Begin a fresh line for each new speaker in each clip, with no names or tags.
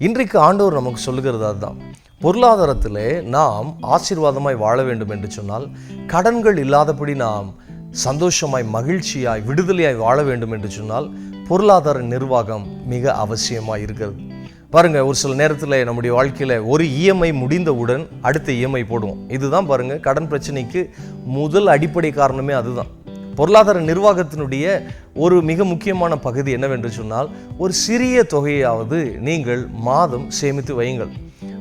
இன்றைக்கு ஆண்டவர் நமக்கு சொல்லுகிறது அதுதான். பொருளாதாரத்திலே நாம் ஆசீர்வாதமாய் வாழ வேண்டும் என்று சொன்னால் கடன்கள் இல்லாதபடி நாம் சந்தோஷமாய் மகிழ்ச்சியாய் விடுதலையாய் வாழ வேண்டும் என்று சொன்னால் பொருளாதார நிர்வாகம் மிக அவசியமாக இருக்கிறது. பாருங்கள் ஒரு சில நேரத்தில் நம்முடைய வாழ்க்கையில் ஒரு இஎம்ஐ முடிந்தவுடன் அடுத்த இஎம்ஐ போடுவோம். இதுதான் பாருங்கள் கடன் பிரச்சனைக்கு முதல் அடிப்படை காரணமே அதுதான். பொருளாதார நிர்வாகத்தினுடைய ஒரு மிக முக்கியமான பகுதி என்னவென்று சொன்னால் ஒரு சிறிய தொகையாவது நீங்கள் மாதம் சேமித்து வையுங்கள்.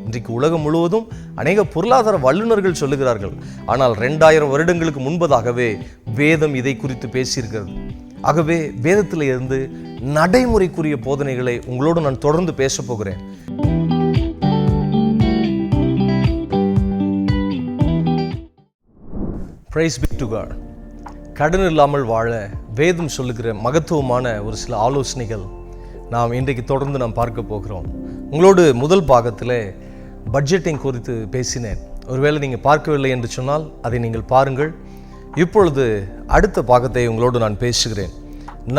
இன்றைக்கு உலகம் முழுவதும் அநேக பொருளாதார வல்லுநர்கள் சொல்லுகிறார்கள் ஆனால் ரெண்டாயிரம் வருடங்களுக்கு முன்பதாகவே வேதம் இதை குறித்து பேசியிருக்கிறது. ஆகவே வேதத்தில் இருந்து நடைமுறைக்குரிய போதனைகளை உங்களோடு நான் தொடர்ந்து பேசப் போகிறேன். பிரைஸ் பி டு காட் கடன் இல்லாமல் வாழ வேதம் சொல்லுகிற மகத்துவமான ஒரு சில ஆலோசனைகள் நாம் இன்றைக்கு தொடர்ந்து நாம் பார்க்க போகிறோம். உங்களோடு முதல் பாகத்தில் பட்ஜெட்டிங் குறித்து பேசினேன். ஒருவேளை நீங்கள் பார்க்கவில்லை என்று சொன்னால் அதை நீங்கள் பாருங்கள். இப்பொழுது அடுத்த பாகத்தை உங்களோடு நான் பேசுகிறேன்.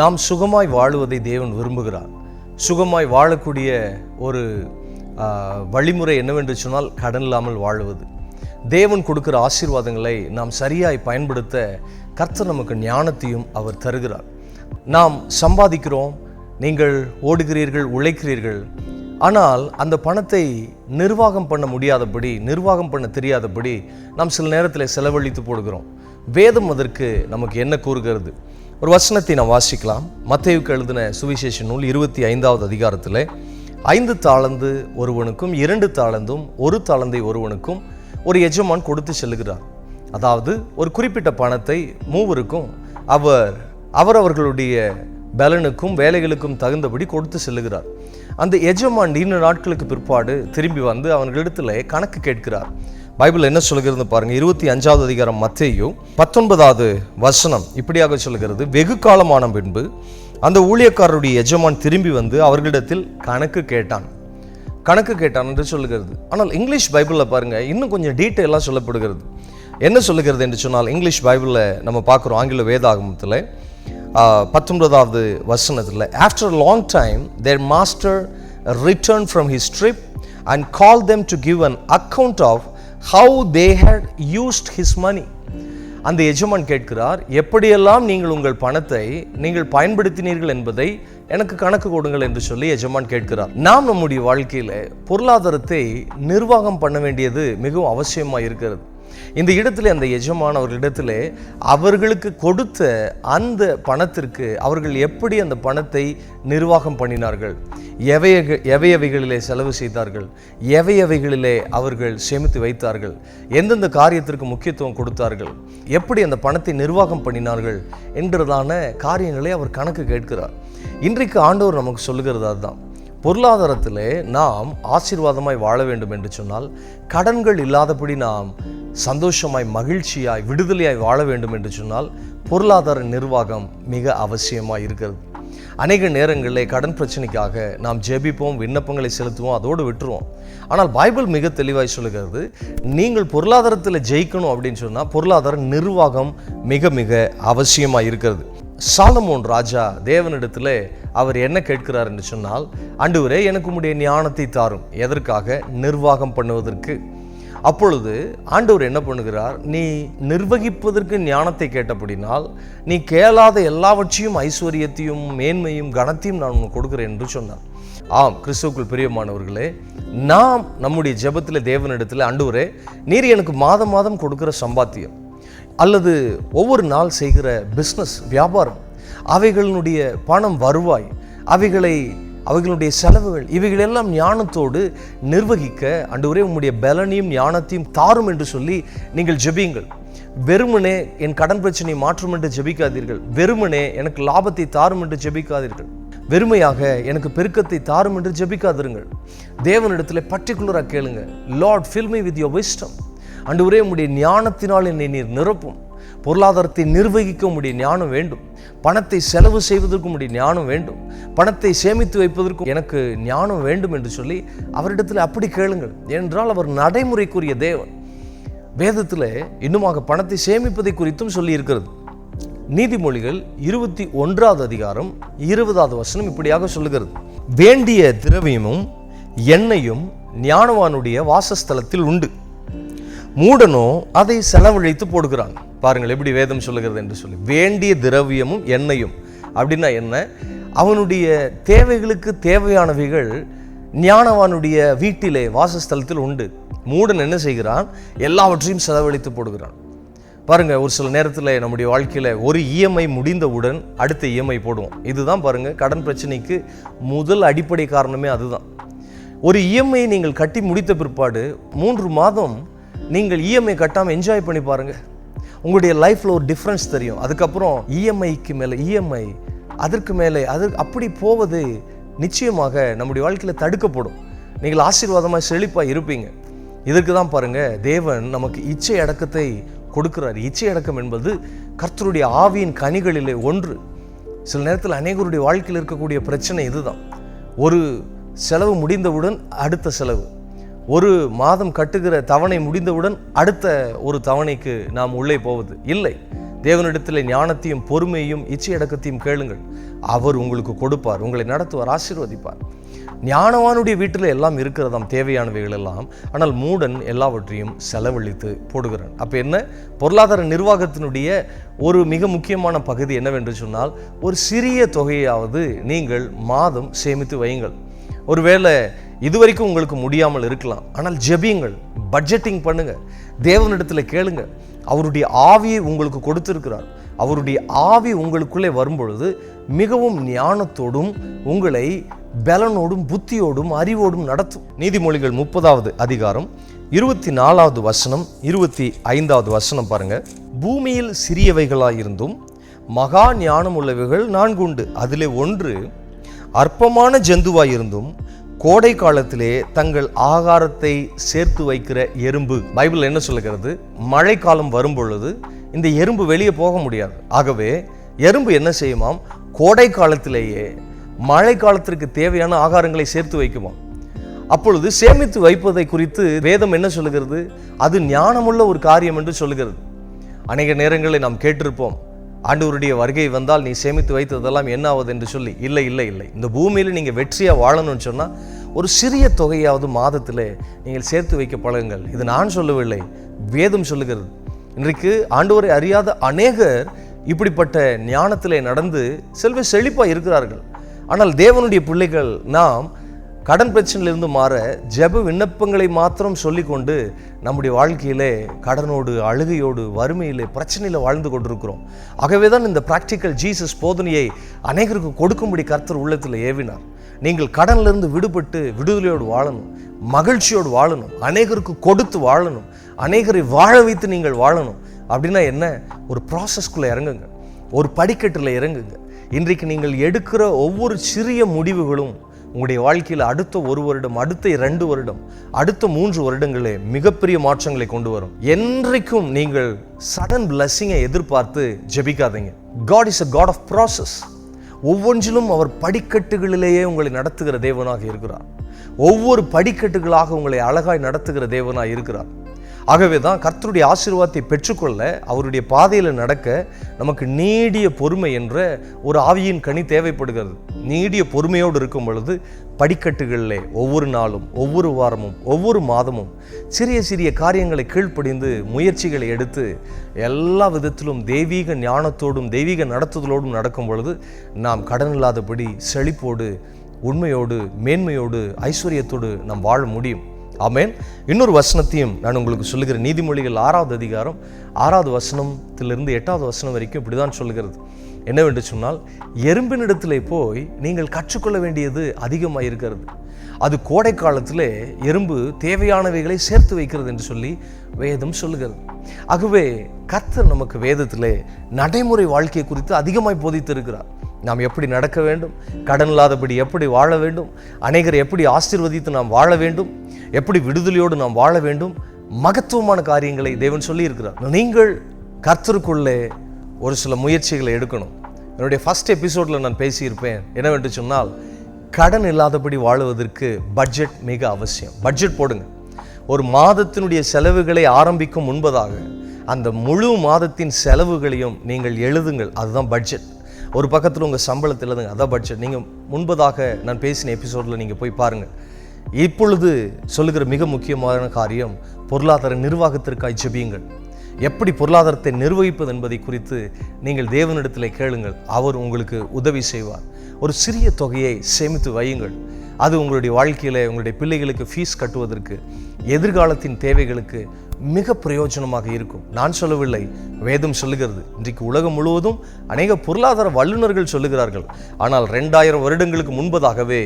நாம் சுகமாய் வாழுவதை தேவன் விரும்புகிறார். சுகமாய் வாழக்கூடிய ஒரு வழிமுறை என்னவென்று சொன்னால் கடன் இல்லாமல் வாழுவது. தேவன் கொடுக்குற ஆசீர்வாதங்களை நாம் சரியாய் பயன்படுத்த கர்த்தர் நமக்கு ஞானத்தையும் அவர் தருகிறார். நாம் சம்பாதிக்கிறோம் நீங்கள் ஓடுகிறீர்கள் உழைக்கிறீர்கள். ஆனால் அந்த பணத்தை நிர்வாகம் பண்ண முடியாதபடி நிர்வாகம் பண்ண தெரியாதபடி நாம் சில நேரத்தில் செலவழித்து போடுகிறோம். வேதம் அதற்கு நமக்கு என்ன கூறுகிறது? ஒரு வசனத்தை நாம் வாசிக்கலாம். மத்தேவுக்கு எழுதின சுவிசேஷ நூல் இருபத்தி ஐந்தாவது அதிகாரத்தில் ஐந்து தாளந்து ஒருவனுக்கும் இரண்டு தாளந்தும் ஒரு தாளந்தை ஒருவனுக்கும் ஒரு எஜமான் கொடுத்து செல்லுகிறார். அதாவது ஒரு குறிப்பிட்ட பணத்தை மூவருக்கும் அவர் அவரவர்களுடைய பலனுக்கும் வேலைகளுக்கும் தகுந்தபடி கொடுத்து செல்லுகிறார். அந்த எஜமான் நீண்ட நாட்களுக்கு பிற்பாடு திரும்பி வந்து அவர்களிடத்தில் கணக்கு கேட்கிறார். பைபிள் என்ன சொல்கிறது பாருங்க இருபத்தி அஞ்சாவது அதிகாரம் மத்தேயும் பத்தொன்பதாவது வசனம் இப்படியாக சொல்கிறது வெகு காலமான பின்பு அந்த ஊழியக்காரருடைய எஜமான் திரும்பி வந்து அவர்களிடத்தில் கணக்கு கேட்டான். கணக்கு கேட்டான் என்று சொல்லுகிறது. ஆனால் இங்கிலீஷ் பைபிளில் பாருங்க இன்னும் கொஞ்சம் டீட்டெயிலாக சொல்லப்படுகிறது. என்ன சொல்லுகிறது என்று சொன்னால் இங்கிலீஷ் பைபிளில் நம்ம பார்க்குறோம் ஆங்கில வேதாகமத்தில் பத்தொன்பதாவது வசனத்தில் after long time their master return from his trip and call them to give an account of how they had used his money அந்த எஜமான் கேட்கிறார் எப்படியெல்லாம் நீங்கள் உங்கள் பணத்தை நீங்கள் பயன்படுத்தினீர்கள் என்பதை எனக்கு கணக்கு கொடுங்கள் என்று சொல்லி எஜமான் கேட்கிறார். நாம் நம்முடைய வாழ்க்கையில் பொருளாதாரத்தை நிர்வாகம் பண்ண வேண்டியது மிகவும் அவசியமாக இருக்கிறது இந்த இடத்துல அந்த எஜமான் அவர்களிடத்தில் அவர்களுக்கு கொடுத்த அந்த பணத்திற்கு அவர்கள் எப்படி அந்த பணத்தை நிர்வாகம் பண்ணினார்கள்? எவைய எவையவைகளிலே செலவு செய்தார்கள்? எவையவைகளிலே அவர்கள் சேமித்து வைத்தார்கள்? எந்தெந்த காரியத்திற்கு முக்கியத்துவம் கொடுத்தார்கள்? எப்படி அந்த பணத்தை நிர்வாகம் பண்ணினார்கள்? என்றதான காரியங்களை அவர் கணக்கு கேட்கிறார். இன்றைக்கு ஆண்டவர் நமக்கு சொல்லுகிறது அதுதான். பொருளாதாரத்திலே நாம் ஆசீர்வாதமாய் வாழ வேண்டும் என்று சொன்னால் கடன்கள் இல்லாதபடி நாம் சந்தோஷமாய் மகிழ்ச்சியாய் விடுதலையாய் வாழ வேண்டும் என்று சொன்னால் பொருளாதார நிர்வாகம் மிக அவசியமாக இருக்கிறது. அநேக நேரங்களில் கடன் பிரச்சனைக்காக நாம் ஜெபிப்போம் விண்ணப்பங்களை செலுத்துவோம் அதோடு விட்டுருவோம். ஆனால் பைபிள் மிக தெளிவாய் சொல்லுகிறது நீங்கள் பொருளாதாரத்தில் ஜெயிக்கணும் அப்படின்னு சொன்னால் பொருளாதார நிர்வாகம் மிக மிக அவசியமாக இருக்கிறது. சாலமோன் ராஜா தேவனிடத்தில் அவர் என்ன கேட்கிறார் என்று சொன்னால் ஆண்டவரே எனக்கு உடைய ஞானத்தை தாரும். எதற்காக? நிர்வாகம் பண்ணுவதற்கு. அப்பொழுது ஆண்டவர் என்ன பண்ணுகிறார்? நீ நிர்வகிப்பதற்கு ஞானத்தை கேட்டபடினால் நீ கேளாத எல்லாவற்றையும் ஐஸ்வர்யத்தையும் மேன்மையும் கனத்தையும் நான் உனக்கு கொடுக்குறேன் என்று சொன்னார். ஆம் கிறிஸ்துவுக்குள் பிரியமானவர்களே நாம் நம்முடைய ஜெபத்தில் தேவனிடத்தில் ஆண்டவரே நீர் எனக்கு மாதம் மாதம் கொடுக்குற சம்பாத்தியம் அல்லது ஒவ்வொரு நாள் செய்கிற பிஸ்னஸ் வியாபாரம் அவைகளினுடைய பணம் வருவாய் அவைகளை அவர்களுடைய செலவுகள் இவைகளெல்லாம் ஞானத்தோடு நிர்வகிக்க அன்றுவரே உங்களுடைய பலனையும் ஞானத்தையும் தாரும் என்று சொல்லி நீங்கள் ஜெபியுங்கள். வெறுமனே என் கடன் பிரச்சனையை மாற்றும் என்று ஜெபிக்காதீர்கள். வெறுமனே எனக்கு லாபத்தை தாரும் என்று ஜெபிக்காதீர்கள். வெறுமையாக எனக்கு பெருக்கத்தை தாரும் என்று ஜெபிக்காதிருங்கள். தேவனிடத்தில் பர்டிகுலராக கேளுங்க. Lord fill me with your wisdom உரே உம்முடைய ஞானத்தினால் என்னை நீர் நிரப்பும். பொருளாதாரத்தை நிர்வகிக்க உம்முடைய ஞானம் வேண்டும். பணத்தை செலவு செய்வதற்கும் உடைய ஞானம் வேண்டும். பணத்தை சேமித்து வைப்பதற்கும் எனக்கு ஞானம் வேண்டும் என்று சொல்லி அவரிடத்தில் அப்படி கேளுங்கள். ஏனென்றால் அவர் நடைமுறைக்குரிய தேவன். வேதத்தில் இன்னுமாக பணத்தை சேமிப்பதை குறித்தும் சொல்லி இருக்கிறது நீதிமொழிகள் இருபத்தி ஒன்றாவது அதிகாரம் இருபதாவது வசனம் இப்படியாக சொல்லுகிறது. வேண்டிய திரவியமும் எண்ணெயும் ஞானவானுடைய வாசஸ்தலத்தில் உண்டு. மூடனோ அதை செலவழித்து போடுகிறான். பாருங்கள் எப்படி வேதம் சொல்லுகிறது என்று சொல்லி வேண்டிய திரவியமும் எண்ணெயும். அப்படின்னா என்ன? அவனுடைய தேவைகளுக்கு தேவையானவைகள் ஞானவானுடைய வீட்டிலே வாசஸ்தலத்தில் உண்டு. மூடன் என்ன செய்கிறான்? எல்லாவற்றையும் செலவழித்து போடுகிறான். பாருங்கள் ஒரு சில நேரத்தில் நம்முடைய வாழ்க்கையில் ஒரு இஎம்ஐ முடிந்தவுடன் அடுத்த இஎம்ஐ போடுவோம். இதுதான் பாருங்கள் கடன் பிரச்சனைக்கு முதல் அடிப்படை காரணமே அதுதான். ஒரு இஎம்ஐ நீங்கள் கட்டி முடித்த பிற்பாடு மூன்று மாதம் நீங்கள் இஎம்ஐ கட்டாமல் என்ஜாய் பண்ணி பாருங்கள் உங்களுடைய லைஃப்பில் ஒரு டிஃப்ரென்ஸ் தெரியும். அதுக்கப்புறம் இஎம்ஐக்கு மேலே இஎம்ஐ அதற்கு மேலே அது அப்படி போவது நிச்சயமாக நம்முடைய வாழ்க்கையில் தடுக்கப்படும். நீங்கள் ஆசீர்வாதமாக செழிப்பாக இருப்பீங்க. இதற்கு தான் பாருங்கள் தேவன் நமக்கு இச்சை அடக்கத்தை கொடுக்கிறார். இச்சை அடக்கம் என்பது கர்த்தருடைய ஆவியின் கனிகளிலே ஒன்று. சில நேரத்தில் அநேகருடைய வாழ்க்கையில் இருக்கக்கூடிய பிரச்சனை இதுதான். ஒரு செலவு முடிந்தவுடன் அடுத்த செலவு. ஒரு மாதம் கட்டுகிற தவணை முடிந்தவுடன் அடுத்த ஒரு தவணைக்கு நாம் உள்ளே போவது இல்லை. தேவனிடத்தில் ஞானத்தையும் பொறுமையையும் இச்சையடக்கத்தையும் கேளுங்கள். அவர் உங்களுக்கு கொடுப்பார் உங்களை நடத்துவார் ஆசீர்வதிப்பார். ஞானவானுடைய வீட்டில் எல்லாம் இருக்கிறதாம் தேவையானவைகள் எல்லாம். ஆனால் மூடன் எல்லாவற்றையும் செலவழித்து போடுகிறான். அப்போ என்ன? பொருளாதார நிர்வாகத்தினுடைய ஒரு மிக முக்கியமான பகுதி என்னவென்று சொன்னால் ஒரு சிறிய தொகையாவது நீங்கள் மாதம் சேமித்து வையுங்கள். ஒருவேளை இதுவரைக்கும் உங்களுக்கு முடியாமல் இருக்கலாம். ஆனால் ஜெபியுங்கள் பட்ஜெட்டிங் பண்ணுங்க. தேவனிடத்தில் கேளுங்க. அவருடைய ஆவியை உங்களுக்கு கொடுத்திருக்கிறார். அவருடைய ஆவி உங்களுக்குள்ளே வரும்பொழுது மிகவும் ஞானத்தோடும் உங்களை பலனோடும் புத்தியோடும் அறிவோடும் நடத்தும். நீதிமொழிகள் முப்பதாவது அதிகாரம் இருபத்தி நாலாவது வசனம் இருபத்தி ஐந்தாவது வசனம் பாருங்க. பூமியில் சிறியவைகளாயிருந்தும் மகா ஞானம் உள்ளவைகள் நான்கு உண்டு. அதிலே ஒன்று அற்பமான ஜந்துவாயிருந்தும் கோடை காலத்திலே தங்கள் ஆகாரத்தை சேர்த்து வைக்கிற எறும்பு. பைபிள் என்ன சொல்லுகிறது? மழைக்காலம் வரும் பொழுது இந்த எறும்பு வெளியே போக முடியாது. ஆகவே எறும்பு என்ன செய்யுமாம்? கோடை காலத்திலேயே மழை காலத்திற்கு தேவையான ஆகாரங்களை சேர்த்து வைக்குமாம். அப்பொழுது சேமித்து வைப்பதை குறித்து வேதம் என்ன சொல்லுகிறது? அது ஞானமுள்ள ஒரு காரியம் என்று சொல்லுகிறது. அநேக நேரங்களில் நாம் கேட்டிருப்போம். ஆண்டவருடைய வருகை வந்தால் நீ சேமித்து வைத்ததெல்லாம் என்ன ஆகுது என்று சொல்லி இல்லை இல்லை இல்லை. இந்த பூமியில் நீங்கள் வெற்றியாக வாழணும்னு சொன்னால் ஒரு சிறிய தொகையாவது மாதத்தில் நீங்கள் சேர்த்து வைக்க பழகுங்கள். இது நான் சொல்லவில்லை வேதம் சொல்லுகிறது. இன்றைக்கு ஆண்டவரை அறியாத அநேகர் இப்படிப்பட்ட ஞானத்திலே நடந்து செல்வ செழிப்பாக இருக்கிறார்கள். ஆனால் தேவனுடைய பிள்ளைகள் நாம் கடன் பிரச்சனையிலிருந்து மாற ஜெப விண்ணப்பங்களை மாத்திரம் சொல்லிக்கொண்டு நம்முடைய வாழ்க்கையிலே கடனோடு அழுகையோடு வறுமையிலே பிரச்சனையில் வாழ்ந்து கொண்டிருக்கிறோம். ஆகவே தான் இந்த ப்ராக்டிக்கல் ஜீசஸ் போதனையை அநேகருக்கு கொடுக்கும்படி கர்த்தர் உள்ளத்தில் ஏவினார். நீங்கள் கடனிலிருந்து விடுபட்டு விடுதலையோடு வாழணும் மகிழ்ச்சியோடு வாழணும் அநேகருக்கு கொடுத்து வாழணும் அநேகரை வாழ வைத்து நீங்கள் வாழணும். அப்படின்னா என்ன? ஒரு ப்ராசஸ்க்குள்ளே இறங்குங்க. ஒரு படிக்கட்டில் இறங்குங்க. இன்றைக்கு நீங்கள் எடுக்கிற ஒவ்வொரு சிறிய முடிவுகளும் உங்களுடைய வாழ்க்கையில் அடுத்த ஒரு வருடம் அடுத்த இரண்டு வருடம் அடுத்த மூன்று வருடங்களே மிகப்பெரிய மாற்றங்களை கொண்டு வரும். என்றைக்கும் நீங்கள் சடன் பிளஸ்ஸிங்கை எதிர்பார்த்து ஜெபிக்காதீங்க. God is a God of process ஒவ்வொன்றிலும் அவர் படிக்கட்டுகளிலேயே உங்களை நடத்துகிற தேவனாக இருக்கிறார். ஒவ்வொரு படிக்கட்டுகளாக உங்களை அழகாய் நடத்துகிற தேவனாக இருக்கிறார். ஆகவே தான் கர்த்தருடைய ஆசீர்வாதத்தை பெற்றுக்கொள்ள அவருடைய பாதையில் நடக்க நமக்கு நீடிய பொறுமை என்ற ஒரு ஆவியின் கனி தேவைப்படுகிறது. நீடிய பொறுமையோடு இருக்கும் பொழுது படிக்கட்டுகளிலே ஒவ்வொரு நாளும் ஒவ்வொரு வாரமும் ஒவ்வொரு மாதமும் சிறிய சிறிய காரியங்களை கீழ்ப்படிந்து முயற்சிகளை எடுத்து எல்லா விதத்திலும் தெய்வீக ஞானத்தோடும் தெய்வீக நடத்துதலோடும் நடக்கும் பொழுது நாம் கடன் இல்லாதபடி செழிப்போடு உண்மையோடு மேன்மையோடு ஐஸ்வர்யத்தோடு நாம் வாழ முடியும். ஆமேன். இன்னொரு வசனத்தையும் நான் உங்களுக்கு சொல்லுகிறேன். நீதிமொழிகள் ஆறாவது அதிகாரம் ஆறாவது வசனத்திலிருந்து எட்டாவது வசனம் வரைக்கும் இப்படி தான் சொல்லுகிறது. என்னவென்று சொன்னால் எறும்பினிடத்திலே போய் நீங்கள் கற்றுக்கொள்ள வேண்டியது அதிகமாக இருக்கிறது. அது கோடை காலத்திலே எறும்பு தேவையானவைகளை சேர்த்து வைக்கிறது என்று சொல்லி வேதம் சொல்லுகிறது. ஆகவே கர்த்தர் நமக்கு வேதத்திலே நடைமுறை வாழ்க்கை குறித்து அதிகமாய் போதித்திருக்கிறார். நாம் எப்படி நடக்க வேண்டும்? கடன் இல்லாதபடி எப்படி வாழ வேண்டும்? அநேகரை எப்படி ஆசீர்வதித்து நாம் வாழ வேண்டும்? எப்படி விடுதலையோடு நாம் வாழ வேண்டும்? மகத்துவமான காரியங்களை தேவன் சொல்லி இருக்கிறார் நீங்கள் கர்த்தருக்குள்ளே ஒரு சில முயற்சிகளை எடுக்கணும். என்னுடைய ஃபர்ஸ்ட் எபிசோடில் நான் பேசியிருப்பேன். என்னவென்று சொன்னால் கடன் இல்லாதபடி வாழுவதற்கு பட்ஜெட் மிக அவசியம். பட்ஜெட் போடுங்க. ஒரு மாதத்தினுடைய செலவுகளை ஆரம்பிக்கும் முன்பதாக அந்த முழு மாதத்தின் செலவுகளையும் நீங்கள் எழுதுங்கள். அதுதான் பட்ஜெட் ஒரு பக்கத்தில் உங்கள் சம்பளத்தில் எழுதுங்க. அதான் பட்ஜெட் நீங்கள் முன்பதாக நான் பேசின எபிசோடில் நீங்கள் போய் பாருங்கள் இப்பொழுது சொல்லுகிற மிக முக்கியமான காரியம் பொருளாதார நிர்வாகத்திற்காய் ஜெபியுங்கள். எப்படி பொருளாதாரத்தை நிர்வகிப்பது என்பதை குறித்து நீங்கள் தேவனிடத்தில் கேளுங்கள். அவர் உங்களுக்கு உதவி செய்வார். ஒரு சிறிய தொகையை சேமித்து வையுங்கள். அது உங்களுடைய வாழ்க்கையில் உங்களுடைய பிள்ளைகளுக்கு ஃபீஸ் கட்டுவதற்கு எதிர்காலத்தின் தேவைகளுக்கு மிக பிரயோஜனமாக இருக்கும். நான் சொல்லவில்லை. வேதம் சொல்லுகிறது. இன்றைக்கு உலகம் முழுவதும் அநேக பொருளாதார வல்லுநர்கள் சொல்லுகிறார்கள். ஆனால் ரெண்டாயிரம் வருடங்களுக்கு முன்பதாகவே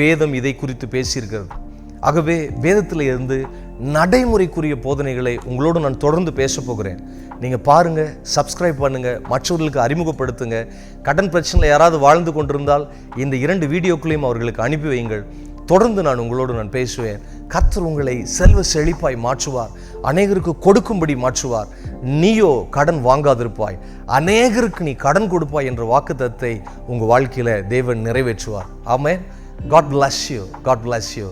வேதம் இதை குறித்து பேசியிருக்கிறது. ஆகவே வேதத்தில் இருந்து நடைமுறைக்குரிய போதனைகளை உங்களோடு நான் தொடர்ந்து பேச போகிறேன். நீங்கள் பாருங்கள் சப்ஸ்கிரைப் பண்ணுங்கள் மற்றவர்களுக்கு அறிமுகப்படுத்துங்க. கடன் பிரச்சனையில் யாராவது வாழ்ந்து கொண்டிருந்தால் இந்த இரண்டு வீடியோக்களையும் அவர்களுக்கு அனுப்பி வையுங்கள். தொடர்ந்து நான் உங்களோடு நான் பேசுவேன். கர்த்தர் உங்களை செல்வ செழிப்பாய் மாற்றுவார். அநேகருக்கு கொடுக்கும்படி மாற்றுவார். நீயோ கடன் வாங்காதிருப்பாய். அநேகருக்கு நீ கடன் கொடுப்பாய் என்ற வாக்குத்தத்தை உங்கள் வாழ்க்கையில் தேவன் நிறைவேற்றுவார். ஆமேன். God bless you God bless you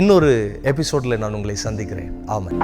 இன்னொரு எபிசோடில் நான் உங்களை சந்திக்கிறேன். ஆமென்.